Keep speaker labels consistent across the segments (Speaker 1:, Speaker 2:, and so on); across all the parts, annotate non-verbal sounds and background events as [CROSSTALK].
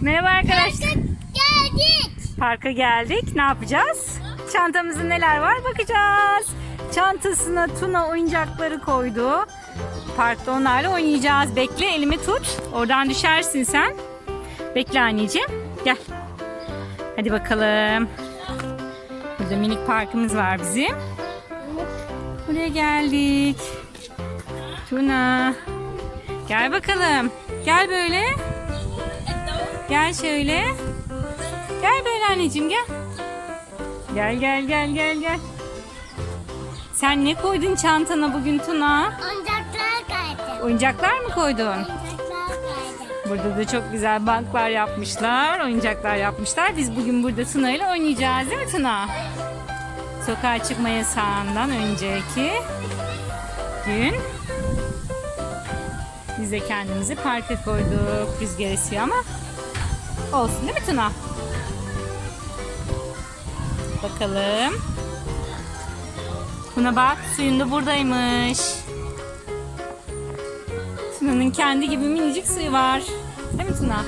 Speaker 1: Merhaba arkadaşlar.
Speaker 2: Geldik.
Speaker 1: Parka geldik. Ne yapacağız? Çantamızda neler var bakacağız. Çantasına Tuna oyuncakları koydu. Parkta onlarla oynayacağız. Bekle elimi tut. Oradan düşersin sen. Bekle anneciğim. Gel. Hadi bakalım. Burada minik parkımız var bizim. Buraya geldik. Tuna. Gel bakalım. Gel böyle. Gel şöyle. Gel böyle anneciğim gel. Gel gel gel gel gel. Sen ne koydun çantana bugün Tuna?
Speaker 2: Oyuncaklar kaydı.
Speaker 1: Oyuncaklar mı koydun?
Speaker 2: Oyuncaklar kaydı.
Speaker 1: Burada da çok güzel banklar yapmışlar, oyuncaklar yapmışlar. Biz bugün burada Tuna ile oynayacağız değil mi Tuna? Sokağa çıkma yasağından önceki gün biz de kendimizi parka koyduk. Rüzgar esiyor ama olsun değil mi Tuna? Bakalım. Tuna bak suyun da buradaymış. Tuna'nın kendi gibi minicik suyu var. Değil mi Tuna?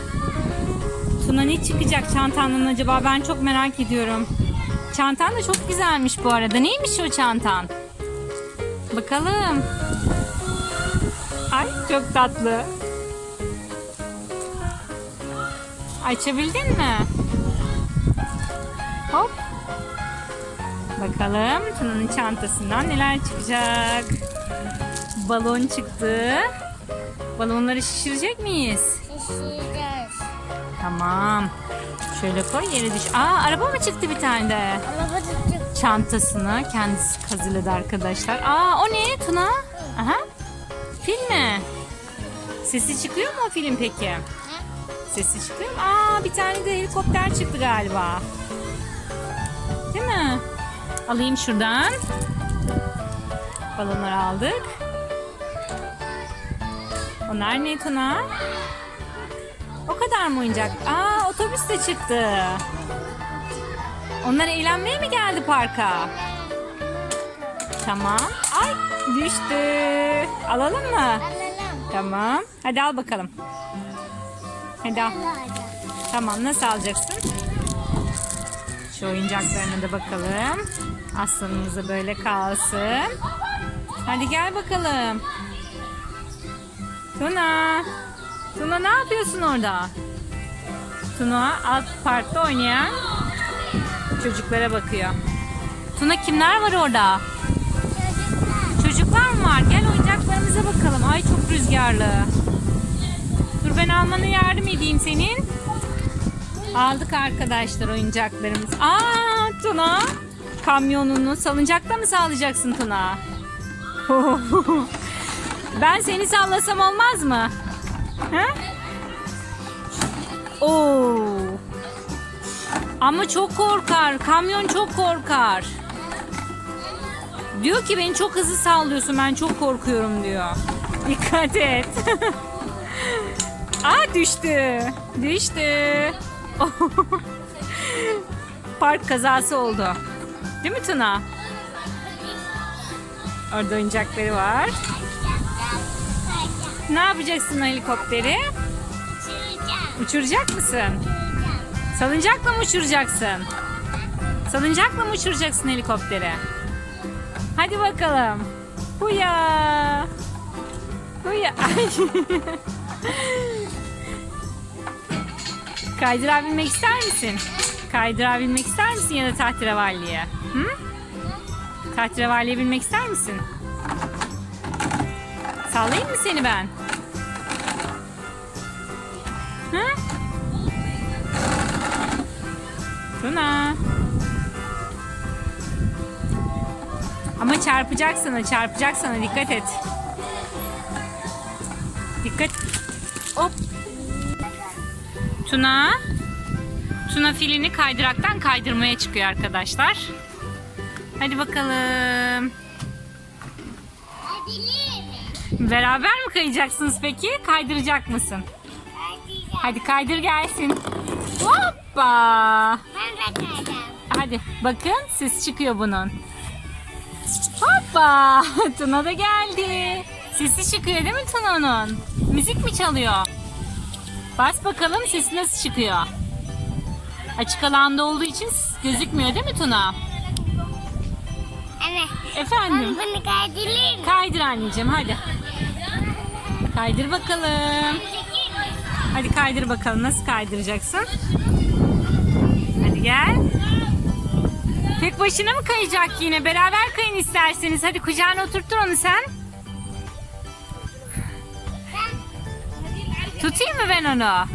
Speaker 1: Tuna ne çıkacak çantandan acaba? Ben çok merak ediyorum. Çantan da çok güzelmiş bu arada. Neymiş o çantan? Bakalım. Ay çok tatlı. Açabildin mi? Hop. Bakalım Tuna'nın çantasından neler çıkacak. Balon çıktı. Balonları şişirecek miyiz?
Speaker 2: Şişireceğiz.
Speaker 1: Tamam. Şöyle koy yere düş. Aa araba mı çıktı bir tane de?
Speaker 2: Araba tuttuk.
Speaker 1: Çantasını kendisi hazırladı arkadaşlar. Aa o ne Tuna? Aha. Fil mi? Sesi çıkıyor mu o film peki? Sesi çıkıyor mu? Aa bir tane de helikopter çıktı galiba. Değil mi? Alayım şuradan. Balonları aldık. Onlar ne Tuna? O kadar mı oyuncak? Aa otobüs de çıktı. Onlar eğlenmeye mi geldi parka? Tamam. Ay düştü. Alalım mı?
Speaker 2: Alalım.
Speaker 1: Tamam. Hadi al bakalım. Hadi al. Tamam nasıl alacaksın? Şu oyuncaklarına da bakalım. Aslanımıza böyle kalsın. Hadi gel bakalım. Tuna. Tuna ne yapıyorsun orada? Tuna alt parkta oynayan çocuklara bakıyor. Tuna kimler var orada? Çocuklar mı var? Gel oyuncaklarımıza bakalım. Ay çok rüzgarlı. Ben almana yardım edeyim senin. Aldık arkadaşlar oyuncaklarımız. Aa Tuna. Kamyonunu salıncakta mı sağlayacaksın Tuna? [LAUGHS] ben seni sallasam olmaz mı? Ha? Oo. Ama çok korkar. Kamyon çok korkar. Diyor ki beni çok hızlı sallıyorsun. Ben çok korkuyorum diyor. Dikkat et. [LAUGHS] Aa düştü. Düştü. [LAUGHS] Park kazası oldu. Değil mi Tuna? Orada oyuncakları var. Ne yapacaksın helikopteri?
Speaker 2: Şişireceğim.
Speaker 1: Uçuracak mısın? Salıncakla mı uçuracaksın? Salıncakla mı uçuracaksın helikopteri? Hadi bakalım. Huya. Huya. Ay. [LAUGHS] Kaydırağa binmek ister misin? Kaydırağa binmek ister misin ya da tahterevalliye? Hı? Tahterevalliye binmek ister misin? Sallayayım mı seni ben? Hı? Tuna. Ama çarpacak sana, çarpacak sana. Dikkat et. Dikkat. Hop. Tuna. Tuna filini kaydıraktan kaydırmaya çıkıyor arkadaşlar. Hadi bakalım. Beraber mi kayacaksınız peki? Kaydıracak mısın? Hadi kaydır gelsin. Hoppa. Hadi bakın ses çıkıyor bunun. Hoppa. [LAUGHS] Tuna da geldi. Sesi çıkıyor değil mi Tuna'nın? Müzik mi çalıyor? Bas bakalım sesi nasıl çıkıyor. Açık alanda olduğu için gözükmüyor değil mi Tuna?
Speaker 2: Anne.
Speaker 1: Efendim?
Speaker 2: Ben bunu kaydırayım.
Speaker 1: Kaydır anneciğim hadi. Kaydır bakalım. Hadi kaydır bakalım nasıl kaydıracaksın? Hadi gel. Tek başına mı kayacak yine? Beraber kayın isterseniz. Hadi kucağına oturttur onu sen. Tutayım mı ben onu?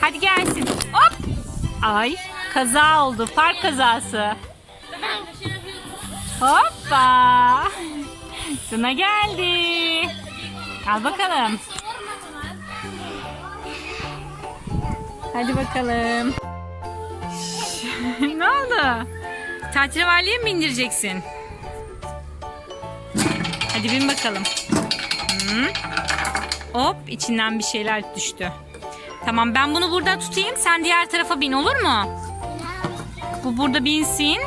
Speaker 1: Hadi gelsin. Hop. Ay kaza oldu. Park kazası. Hoppa. Tuna geldi. Al bakalım. Hadi bakalım. [LAUGHS] ne oldu? Tahterevalliye mi bindireceksin? Hadi bin bakalım. Hı. Hop içinden bir şeyler düştü. Tamam ben bunu burada tutayım. Sen diğer tarafa bin olur mu? Bu burada binsin.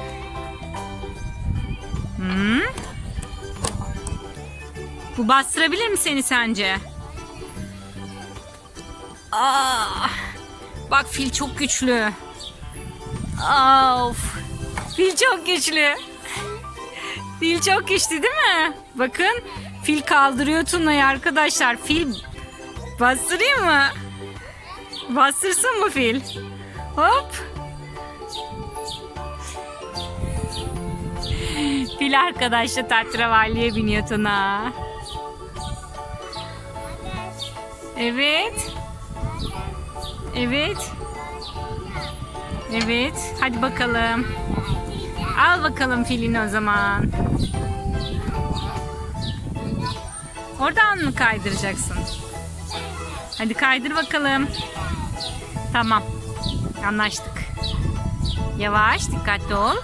Speaker 1: Hı. Bu bastırabilir mi seni sence? Aa, bak fil çok güçlü. Of. Fil çok güçlü. Fil çok güçlü değil mi? Bakın fil kaldırıyor Tuna'yı arkadaşlar. Fil bastırayım mı? Bastırsın mı fil? Hop. Fil arkadaşla tatravalliye biniyor Tuna. Evet. Evet. Evet. Hadi bakalım. Al bakalım filini o zaman. Oradan mı kaydıracaksın? Hadi kaydır bakalım. Tamam. Anlaştık. Yavaş, dikkatli ol.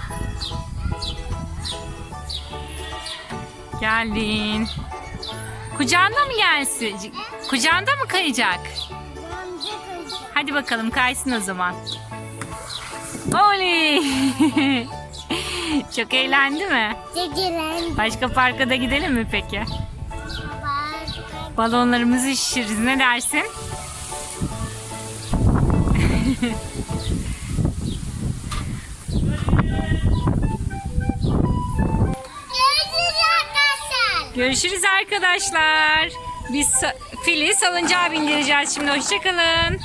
Speaker 1: Geldin. Kucağında mı gelsin? Kucağında mı kayacak? Hadi bakalım kaysın o zaman. Oley! [LAUGHS] Çok eğlendi mi?
Speaker 2: Çekilen.
Speaker 1: Başka parka da gidelim mi peki? Balonlarımızı şişiririz. Ne dersin?
Speaker 2: Görüşürüz arkadaşlar.
Speaker 1: Görüşürüz arkadaşlar. Biz fili salıncağa bindireceğiz şimdi. Hoşçakalın.